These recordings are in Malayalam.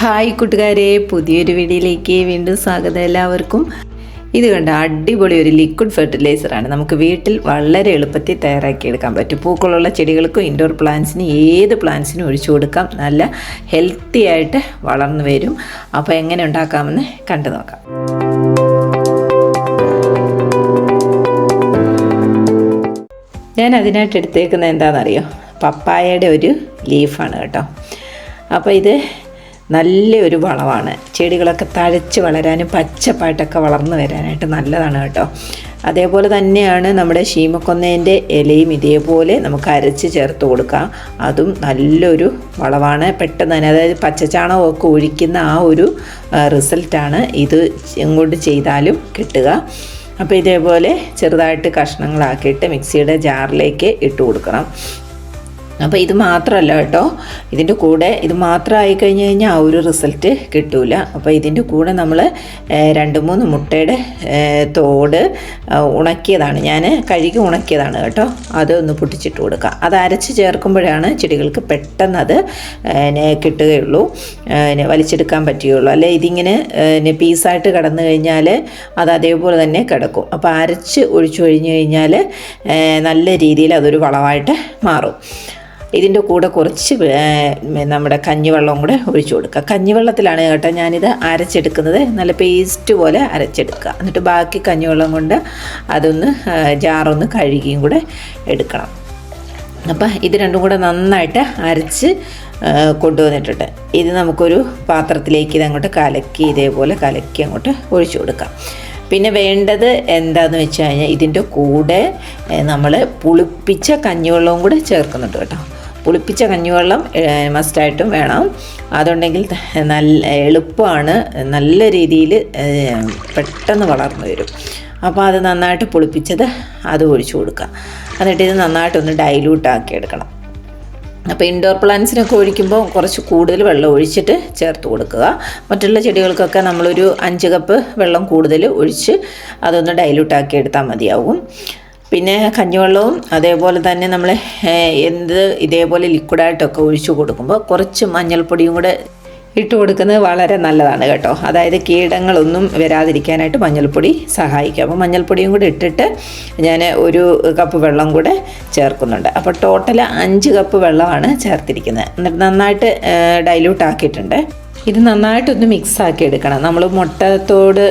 ഹായ് കൂട്ടുകാരെ പുതിയൊരു വീഡിയോയിലേക്ക് വീണ്ടും സ്വാഗതം എല്ലാവർക്കും. ഇത് കണ്ട അടിപൊളി ഒരു ലിക്വിഡ് ഫെർട്ടിലൈസറാണ് നമുക്ക് വീട്ടിൽ വളരെ എളുപ്പത്തിൽ തയ്യാറാക്കി എടുക്കാൻ പറ്റും. പൂക്കളുള്ള ചെടികൾക്കും ഇൻഡോർ പ്ലാന്റ്സിന് ഏത് പ്ലാന്റ്സിനും ഒഴിച്ചു കൊടുക്കാം. നല്ല ഹെൽത്തി ആയിട്ട് വളർന്നു വരും. അപ്പോൾ എങ്ങനെ ഉണ്ടാക്കാമെന്ന് കണ്ടു നോക്കാം. ഞാൻ അതിനായിട്ട് എടുത്തേക്കുന്നത് എന്താണെന്നറിയോ? പപ്പായയുടെ ഒരു ലീഫാണ് കേട്ടോ. അപ്പോൾ ഇത് നല്ലൊരു വളമാണ്. ചെടികളൊക്കെ തഴച്ച് വളരാനും പച്ചപ്പായിട്ടൊക്കെ വളർന്നു വരാനായിട്ട് നല്ലതാണ് കേട്ടോ. അതേപോലെ തന്നെയാണ് നമ്മുടെ ശീമക്കൊന്നേന്റെ ഇലയും ഇതേപോലെ നമുക്ക് അരച്ച് ചേർത്ത് കൊടുക്കാം. അതും നല്ലൊരു വളമാണ്. പെട്ടെന്ന് തന്നെ അതായത് പച്ചച്ചാണകമൊക്കെ ഒഴിക്കുന്ന ആ ഒരു റിസൾട്ടാണ് ഇത് ഇങ്ങോട്ട് ചെയ്താലും കിട്ടുക. അപ്പോൾ ഇതേപോലെ ചെറുതായിട്ട് കഷ്ണങ്ങളാക്കിയിട്ട് മിക്സിയുടെ ജാറിലേക്ക് ഇട്ട് കൊടുക്കണം. അപ്പോൾ ഇത് മാത്രമല്ല കേട്ടോ. ഇതിന്റെ കൂടെ ഇത് മാത്രമായി കഴിഞ്ഞ് കഴിഞ്ഞാൽ ആ ഒരു റിസൾട്ട് കിട്ടൂല. അപ്പോൾ ഇതിന്റെ കൂടെ നമ്മൾ രണ്ട് മൂന്ന് മുട്ടയുടെ തോട് ഉണക്കിയതാണ്. ഞാൻ കഴുകി ഉണക്കിയതാണ് കേട്ടോ. അതൊന്ന് പൊട്ടിച്ചിട്ട് കൊടുക്കുക അത് അരച്ച് ചേർക്കുമ്പോഴാണ് ചെടികൾക്ക് പെട്ടെന്ന് അത് കിട്ടുകയുള്ളൂ. വലിച്ചെടുക്കാൻ പറ്റുകയുള്ളൂ. അല്ലെ ഇതിങ്ങനെ പീസായിട്ട് കടന്നു കഴിഞ്ഞാൽ അത് അതേപോലെ തന്നെ കിടക്കും. അപ്പോൾ അരച്ച് ഒഴിച്ചു കഴിഞ്ഞ് കഴിഞ്ഞാൽ നല്ല രീതിയിൽ അതൊരു വളമായിട്ട് മാറും. ഇതിന്റെ കൂടെ കുറച്ച് നമ്മുടെ കഞ്ഞിവെള്ളം കൂടെ ഒഴിച്ചു കൊടുക്കുക. കഞ്ഞിവെള്ളത്തിലാണ് കേട്ടോ ഞാനിത് അരച്ചെടുക്കുന്നത്. നല്ല പേസ്റ്റ് പോലെ അരച്ചെടുക്കുക. എന്നിട്ട് ബാക്കി കഞ്ഞിവെള്ളം കൊണ്ട് അതൊന്ന് ജാറൊന്ന് കഴുകിയും കൂടെ എടുക്കണം. അപ്പം ഇത് രണ്ടും കൂടെ നന്നായിട്ട് അരച്ച് കൊണ്ടുവന്നിട്ടുണ്ട്. ഇത് നമുക്കൊരു പാത്രത്തിലേക്ക് ഇത് അങ്ങോട്ട് കലക്കി ഇതേപോലെ കലക്കി അങ്ങോട്ട് ഒഴിച്ചു കൊടുക്കാം. പിന്നെ വേണ്ടത് എന്താണെന്ന് വെച്ച് കഴിഞ്ഞാൽ ഇതിന്റെ കൂടെ നമ്മൾ പുളിപ്പിച്ച കഞ്ഞിവെള്ളവും കൂടെ ചേർക്കുന്നുണ്ട് കേട്ടോ. പുളിപ്പിച്ച കഞ്ഞിവെള്ളം മസ്റ്റായിട്ടും വേണം. അതുണ്ടെങ്കിൽ നല്ല എളുപ്പമാണ് നല്ല രീതിയിൽ പെട്ടെന്ന് വളർന്നു വരും. അപ്പോൾ അത് നന്നായിട്ട് പുളിപ്പിച്ചത് അത് ഒഴിച്ചു കൊടുക്കുക. എന്നിട്ട് ഇത് നന്നായിട്ടൊന്ന് ഡൈലൂട്ട് ആക്കി എടുക്കണം. അപ്പോൾ ഇൻഡോർ പ്ലാന്റ്സിനൊക്കെ ഒഴിക്കുമ്പോൾ കുറച്ച് കൂടുതൽ വെള്ളം ഒഴിച്ചിട്ട് ചേർത്ത് കൊടുക്കുക. മറ്റുള്ള ചെടികൾക്കൊക്കെ നമ്മളൊരു അഞ്ച് കപ്പ് വെള്ളം കൂടുതൽ ഒഴിച്ച് അതൊന്ന് ഡൈല്യൂട്ടാക്കി എടുത്താൽ മതിയാവും. പിന്നെ കഞ്ഞിവെള്ളവും അതേപോലെ തന്നെ നമ്മൾ എന്ത് ഇതേപോലെ ലിക്വിഡായിട്ടൊക്കെ ഒഴിച്ചു കൊടുക്കുമ്പോൾ കുറച്ച് മഞ്ഞൾപ്പൊടിയും കൂടെ ഇട്ട് കൊടുക്കുന്നത് വളരെ നല്ലതാണ് കേട്ടോ. അതായത് കീടങ്ങളൊന്നും വരാതിരിക്കാനായിട്ട് മഞ്ഞൾപ്പൊടി സഹായിക്കും. അപ്പോൾ മഞ്ഞൾപ്പൊടിയും കൂടി ഇട്ടിട്ട് ഞാൻ ഒരു കപ്പ് വെള്ളം കൂടെ ചേർക്കുന്നുണ്ട്. അപ്പോൾ ടോട്ടൽ അഞ്ച് കപ്പ് വെള്ളമാണ് ചേർത്തിരിക്കുന്നത്. എന്നിട്ട് നന്നായിട്ട് ഡൈല്യൂട്ട് ആക്കിയിട്ടുണ്ട്. ഇത് നന്നായിട്ടൊന്ന് മിക്സ് ആക്കി എടുക്കണം. നമ്മൾ മുട്ടത്തോട്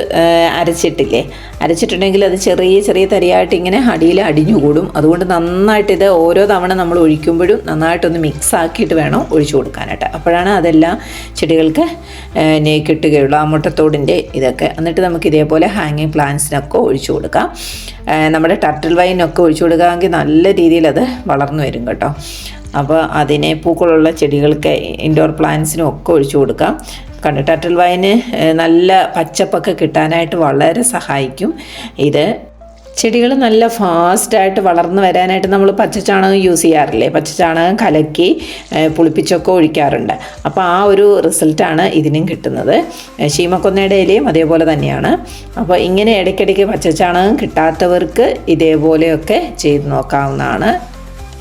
അരച്ചിട്ടില്ലേ? അരച്ചിട്ടുണ്ടെങ്കിൽ അത് ചെറിയ ചെറിയ തരിയായിട്ട് ഇങ്ങനെ അടിയിൽ അടിഞ്ഞുകൂടും. അതുകൊണ്ട് നന്നായിട്ട് ഇത് ഓരോ തവണ നമ്മൾ ഒഴിക്കുമ്പോഴും നന്നായിട്ടൊന്ന് മിക്സ് ആക്കിയിട്ട് വേണം ഒഴിച്ചു കൊടുക്കാനായിട്ട്. അപ്പോഴാണ് അതെല്ലാം ചെടികൾക്ക് കിട്ടുകയുള്ളൂ ആ മുട്ടത്തോടിന്റെ ഇതൊക്കെ. എന്നിട്ട് നമുക്ക് ഇതേപോലെ ഹാങ്ങിങ് പ്ലാന്റ്സിനൊക്കെ ഒഴിച്ചു കൊടുക്കാം. നമ്മുടെ ടർട്ടിൽ വൈനൊക്കെ ഒഴിച്ചു കൊടുക്കാമെങ്കിൽ നല്ല രീതിയിൽ അത് വളർന്നു വരും കേട്ടോ. അപ്പോൾ അതിനെ പൂക്കളുള്ള ചെടികൾക്ക് ഇൻഡോർ പ്ലാന്റ്സിനും ഒക്കെ ഒഴിച്ചു കൊടുക്കാം. കണ്ടു ടർട്ടിൽ വൈന് നല്ല പച്ചപ്പൊക്കെ കിട്ടാനായിട്ട് വളരെ സഹായിക്കും. ഇത് ചെടികൾ നല്ല ഫാസ്റ്റായിട്ട് വളർന്നു വരാനായിട്ട് നമ്മൾ പച്ചച്ചാണകം യൂസ് ചെയ്യാറില്ലേ? പച്ചച്ചാണകം കലക്കി പുളിപ്പിച്ചൊക്കെ ഒഴിക്കാറുണ്ട്. അപ്പോൾ ആ ഒരു റിസൾട്ടാണ് ഇതിനും കിട്ടുന്നത്. ശീമക്കൊന്നയുടെ ഇലയും അതേപോലെ തന്നെയാണ്. അപ്പോൾ ഇങ്ങനെ ഇടയ്ക്കിടയ്ക്ക് പച്ചച്ചാണകം കിട്ടാത്തവർക്ക് ഇതേപോലെയൊക്കെ ചെയ്ത് നോക്കാവുന്നതാണ്.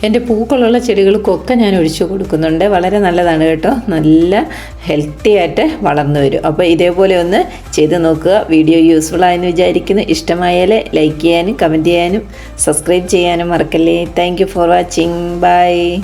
എന്റെ പൂക്കളുള്ള ചെടികൾക്കൊക്കെ ഞാൻ ഒഴിച്ചു കൊടുക്കുന്നുണ്ട്. വളരെ നല്ലതാണ് കേട്ടോ. നല്ല ഹെൽത്തി ആയിട്ട് വളർന്നു വരും. അപ്പോൾ ഇതേപോലെ ഒന്ന് ചെയ്ത് നോക്കുക. വീഡിയോ യൂസ്ഫുൾ ആയെന്ന് വിചാരിക്കുന്നു. ഇഷ്ടമായാൽ ലൈക്ക് ചെയ്യാനും കമന്റ് ചെയ്യാനും സബ്സ്ക്രൈബ് ചെയ്യാനും മറക്കല്ലേ. Thank for watching bye